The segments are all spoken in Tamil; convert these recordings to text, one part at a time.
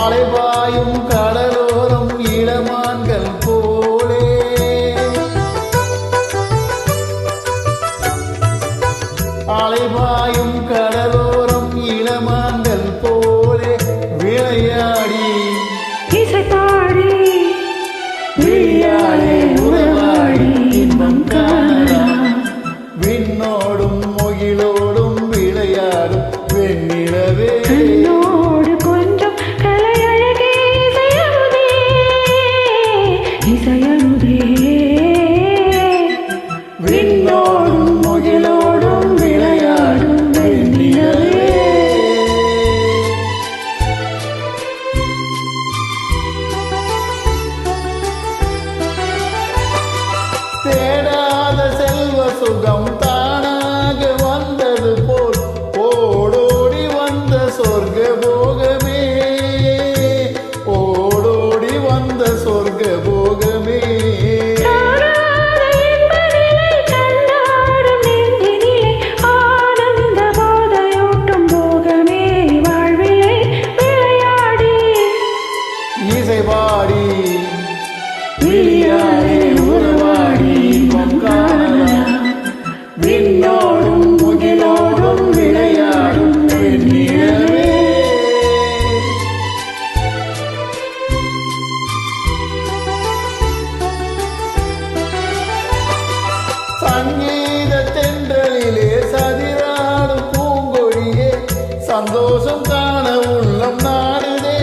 மாலை பாயும் கடலோரம் இளமான்கள் போலே. மாலை பாயும் கடலோரம் இளமான்கள் போலே. விளையாடி. இசைத்தாடி. விளையாடி. உறவாடி. இன்பம் காணலாம் விண்ணோடும் முகிலோடும் விளையாடும் வெண்ணிலவே. go. சந்தோஷம் காண உள்ளம் நாடுதே.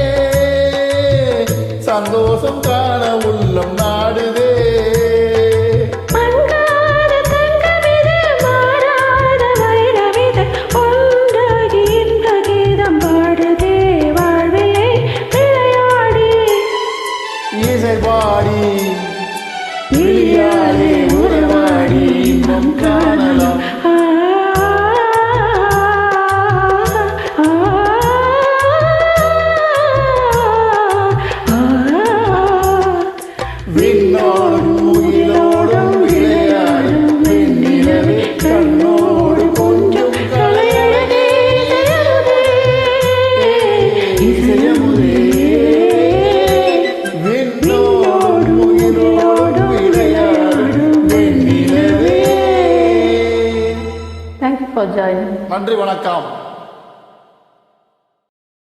சந்தோஷம் காண உள்ளம் நாடுதே. பாடி. விளையாடி உறவாடி இன்பம் காணலாம் நன்றி வணக்கம்.